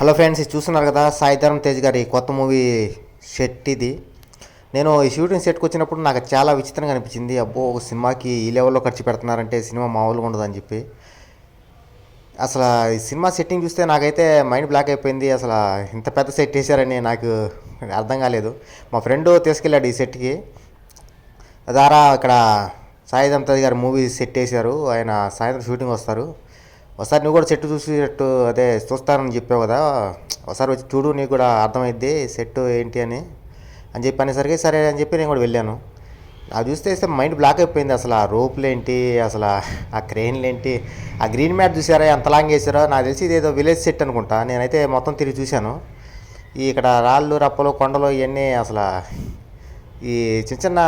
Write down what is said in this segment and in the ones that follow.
Hello friends ఇది చూస్తున్నారు కదా సాయిధరం తేజ్ గారి కొత్త మూవీ సెట్ ఇది. నేను ఈ షూటింగ్ సెట్కి వచ్చినప్పుడు నాకు చాలా విచిత్రంగా అనిపించింది. అబ్బో ఒక సినిమాకి ఈ లెవెల్లో ఖర్చు పెడుతున్నారంటే సినిమా మామూలుగా ఉండదని చెప్పి. అసలు ఈ సినిమా సెట్టింగ్ చూస్తే నాకైతే మైండ్ బ్లాక్ అయిపోయింది. అసలు ఇంత పెద్ద సెట్ వేసారని నాకు అర్థం కాలేదు. మా ఫ్రెండ్ తీసుకెళ్ళాడు ఈ సెట్కి దారా ఇక్కడ సాయిధం తేజ్ గారు మూవీ సెట్ వేశారు ఆయన సాయంత్రం షూటింగ్ వస్తారు. ఒకసారి నువ్వు కూడా సెట్ చూసేటట్టు అదే చూస్తానని చెప్పావు కదా ఒకసారి వచ్చి చూడు నీకు కూడా అర్థమైద్ది సెట్ ఏంటి అని. అని చెప్పి అనేసరికి సరే అని చెప్పి నేను కూడా వెళ్ళాను. అది చూస్తే వేస్తే మైండ్ బ్లాక్ అయిపోయింది అసలు ఆ రోపులు ఏంటి అసలు ఆ క్రెయిన్లు ఏంటి ఆ గ్రీన్ మ్యాట్ చూసారా ఎంత లాంగ్ వేసారో నాకు తెలిసి ఇది ఏదో విలేజ్ సెట్ అనుకుంటా. నేనైతే మొత్తం తిరిగి చూశాను. ఈ ఇక్కడ రాళ్ళు రప్పలు కొండలు ఇవన్నీ అసలు ఈ చిన్న చిన్న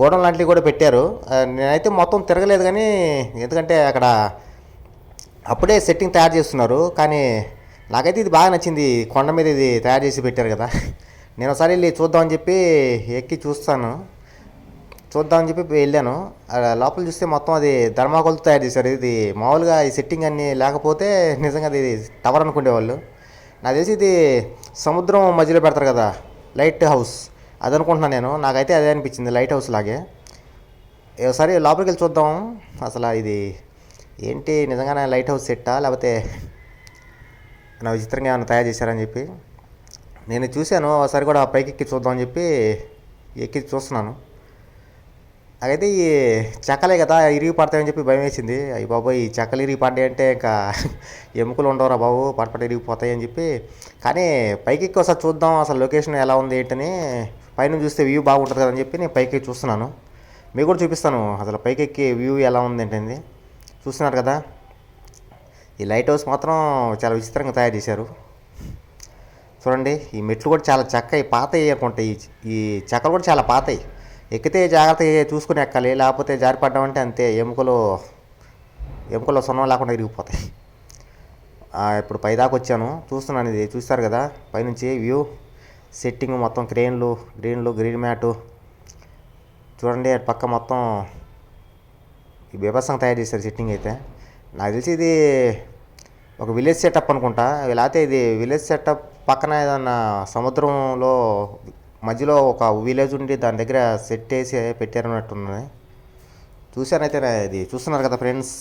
గోడం లాంటివి కూడా పెట్టారు. నేనైతే మొత్తం తిరగలేదు కానీ ఎందుకంటే అక్కడ అప్పుడే సెట్టింగ్ తయారు చేస్తున్నారు కానీ నాకైతే ఇది బాగా నచ్చింది. కొండ మీద ఇది తయారు చేసి పెట్టారు కదా. నేను ఒకసారి వెళ్ళి చూద్దామని చెప్పి ఎక్కి చూస్తాను. చూద్దామని చెప్పి వెళ్ళాను. లోపల చూస్తే మొత్తం అది ధర్మాకోల్తో తయారు చేశారు. ఇది మామూలుగా ఈ సెట్టింగ్ అన్నీ లేకపోతే నిజంగా అది టవర్ అనుకునేవాళ్ళు. నాకు తెలిసి ఇది సముద్రం మధ్యలో పెడతారు కదా లైట్ హౌస్ అది అనుకుంటున్నాను నేను. నాకైతే అదే అనిపించింది లైట్ హౌస్ లాగే. ఒకసారి లోపలికి వెళ్ళి చూద్దాం. అసలు ఇది ఏంటి నిజంగానే లైట్ హౌస్ సెట్టా? లేకపోతే నా విచిత్రంగా ఏమైనా తయారు చేశారని చెప్పి? నేను చూశాను ఒకసారి కూడా పైకి ఎక్కి చూద్దామని చెప్పి ఎక్కి చూస్తున్నాను. అయితే ఈ చెక్కలే కదా ఇరిగి పడతాయని చెప్పి భయం వేసింది. అయ్యి బాబోయ్ ఈ చెక్కలు ఇరిగి పడ్డాయి అంటే ఇంకా ఎముకలు ఉండవురా బాబు పటపట ఇరిగిపోతాయి అని చెప్పి. కానీ పైకి ఎక్కి ఒకసారి చూద్దాం అసలు లొకేషన్ ఎలా ఉంది ఏంటని పైన చూస్తే వ్యూ బాగుంటుంది కదని చెప్పి నేను పైకి చూస్తున్నాను. మీకు కూడా చూపిస్తాను అసలు పైకి ఎక్కి వ్యూ ఎలా ఉంది ఏంటండి చూస్తున్నారు కదా? ఈ లైట్ హౌస్ మాత్రం చాలా విచిత్రంగా తయారు చేశారు. చూడండి ఈ మెట్లు కూడా చాలా చక్కవి పాతవి అనుకుంటాయి ఈ చెక్కలు కూడా చాలా పాతవి. ఎక్కితే జాగ్రత్తగా చూసుకుని ఎక్కాలి లేకపోతే జారిపడ్డామంటే అంతే ఎముకలు ఎముకలు సున్నం లేకుండా ఇరిగిపోతాయి. ఇప్పుడు పైదాకా వచ్చాను చూస్తున్నాను ఇది చూస్తారు కదా? పైనుంచి వ్యూ సెట్టింగ్ మొత్తం క్రేన్లు గ్రీన్లు గ్రీన్ మ్యాటు. చూడండి అటు పక్క మొత్తం ఈ బీభత్సంగా తయారు చేశారు సెట్టింగ్ అయితే. నాకు తెలిసి ఇది ఒక విలేజ్ సెటప్ అనుకుంటా. లేకపోతే ఇది విలేజ్ సెటప్ పక్కన ఏదన్నా సముద్రంలో మధ్యలో ఒక విలేజ్ ఉండి దాని దగ్గర సెట్ వేసి పెట్టారన్నట్టున్నది చూశానైతే ఇది. చూస్తున్నారు కదా ఫ్రెండ్స్